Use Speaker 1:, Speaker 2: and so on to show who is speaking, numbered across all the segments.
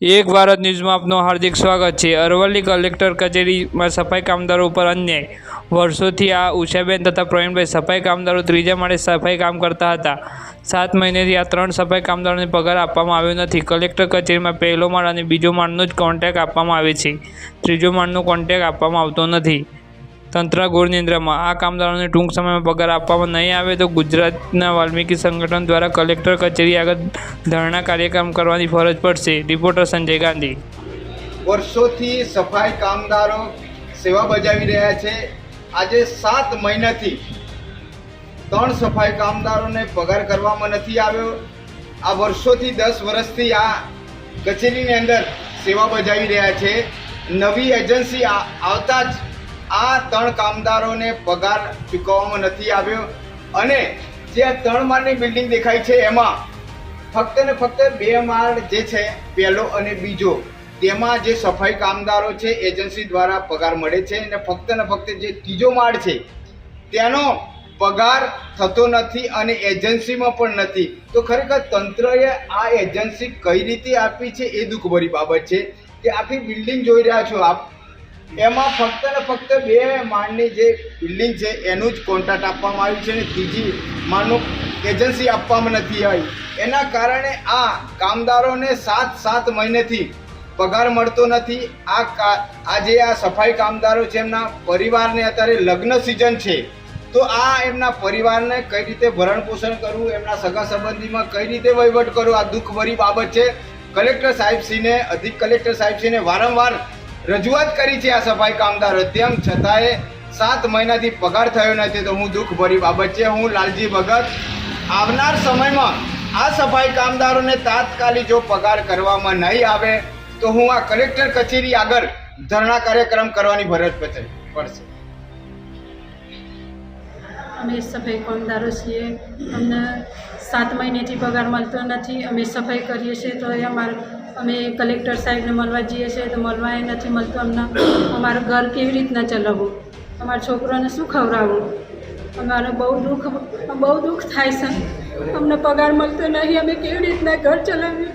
Speaker 1: એક ભારત ન્યૂઝમાં આપનું હાર્દિક સ્વાગત છે. અરવલ્લી કલેક્ટર કચેરીમાં સફાઈ કામદારો ઉપર અન્યાય. વર્ષોથી આ ઉષાબેન તથા પ્રવીણભાઈ સફાઈ કામદારો ત્રીજા માળે સફાઈ કામ કરતા હતા. સાત મહિનેથી આ ત્રણ સફાઈ કામદારોને પગાર આપવામાં આવ્યો નથી. કલેક્ટર કચેરીમાં પહેલો માળ અને બીજો માળનો જ કોન્ટ્રાક્ટ આપવામાં આવે છે. ત્રીજો માળનો કોન્ટ્રાક્ટ આપવામાં આવતો નથી. તંત્ર ઘોર નિંદ્રામાં આ કામદારોને ટૂંક સમયમાં પગાર આપવામાં નહીં આવે તો ગુજરાતના વાલ્મીકી સંગઠન દ્વારા કલેક્ટર કચેરી આગળ ધરણા કાર્યક્રમ કરવાની ફરજ પડશે. રિપોર્ટર સંજય ગાંધી.
Speaker 2: વર્ષોથી સફાઈ કામદારો સેવા બજાવી રહ્યા છે. આજે સાત મહિનાથી ત્રણ સફાઈ કામદારોને પગાર કરવામાં નથી આવ્યો. આ વર્ષોથી દસ વર્ષથી આ કચેરીની અંદર સેવા બજાવી રહ્યા છે. નવી એજન્સી આવતા જ આ ત્રણ કામદારોને પગાર ચૂકવવામાં નથી આવ્યો અને જે આ ત્રણ માળની બિલ્ડિંગ દેખાય છે એમાં ફક્ત ને ફક્ત બે માળ જે છે, પહેલો અને બીજો, તેમાં જે સફાઈ કામદારો છે, એજન્સી દ્વારા પગાર મળે છે અને ફક્ત ને ફક્ત જે ત્રીજો માળ છે, તેનો પગાર થતો નથી અને એજન્સીમાં પણ નથી. તો ખરેખર તંત્રએ આ એજન્સી કઈ રીતે આપી છે એ દુઃખભરી બાબત છે કે આખી બિલ્ડિંગ જોઈ રહ્યા છો આપ. એમાં ફક્ત ને ફક્ત બે માળની જે બિલ્ડિંગ છે, એનું જ કોન્ટ્રાક્ટ આપવામાં આવ્યું છે અને ત્રીજી માળનું એજન્સી આપવામાં નથી આવી. એના કારણે આ કામદારોને સાત સાત મહિનેથી પગાર મળતો નથી. આ કા, આ સફાઈ કામદારો છે, એમના પરિવારને અત્યારે લગ્ન સિઝન છે, તો આ એમના પરિવારને કઈ રીતે ભરણ પોષણ કરવું, એમના સગા સંબંધીમાં કઈ રીતે વહીવટ કરવું, આ દુઃખભરી બાબત છે. કલેક્ટર સાહેબશ્રીને અધિક કલેક્ટર સાહેબશ્રીને વારંવાર રજૂઆત કરી છે આ સફાઈ કામદારો તેમ છતાંય સાત મહિનાથી પગાર થયો નથી તો હું દુઃખ ભરી બાબત છે. હું લાલજી ભગત. આવનાર સમયમાં આ સફાઈ કામદારોને તાત્કાલિક જો પગાર કરવામાં નહીં આવે તો હું આ કલેક્ટર કચેરી આગળ ધરણા કાર્યક્રમ કરવાની ફરજ પડશે.
Speaker 3: અમે સફાઈ કામદારો છીએ. અમને સાત મહિનેથી પગાર મળતો નથી. અમે સફાઈ કરીએ છીએ તો એ અમારે અમે કલેક્ટર સાહેબને મળવા જઈએ છીએ તો મળવા એ નથી મળતું અમને. અમારું ઘર કેવી રીતના ચલાવવું? અમારા છોકરાને શું ખવડાવવું? અમારે બહુ દુઃખ બહુ દુઃખ થાય છે. અમને પગાર મળતો નહીં અમે કેવી રીતના ઘર ચલાવીએ?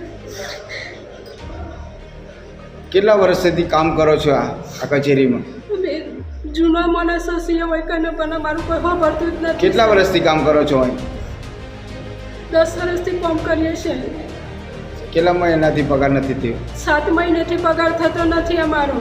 Speaker 2: કેટલા વર્ષથી કામ કરો છો આ કચેરીમાં?
Speaker 3: અમે જૂના માણસો છીએ હોય કને પણ અમારું કોઈ ખબરતું જ નથી.
Speaker 2: કેટલા વર્ષથી કામ કરો છો અહીં?
Speaker 3: દસ વર્ષથી કામ કરીએ છીએ.
Speaker 2: કેટલા મહિનાથી પગાર નથી થયો?
Speaker 3: સાત મહિનેથી પગાર થતો નથી અમારો.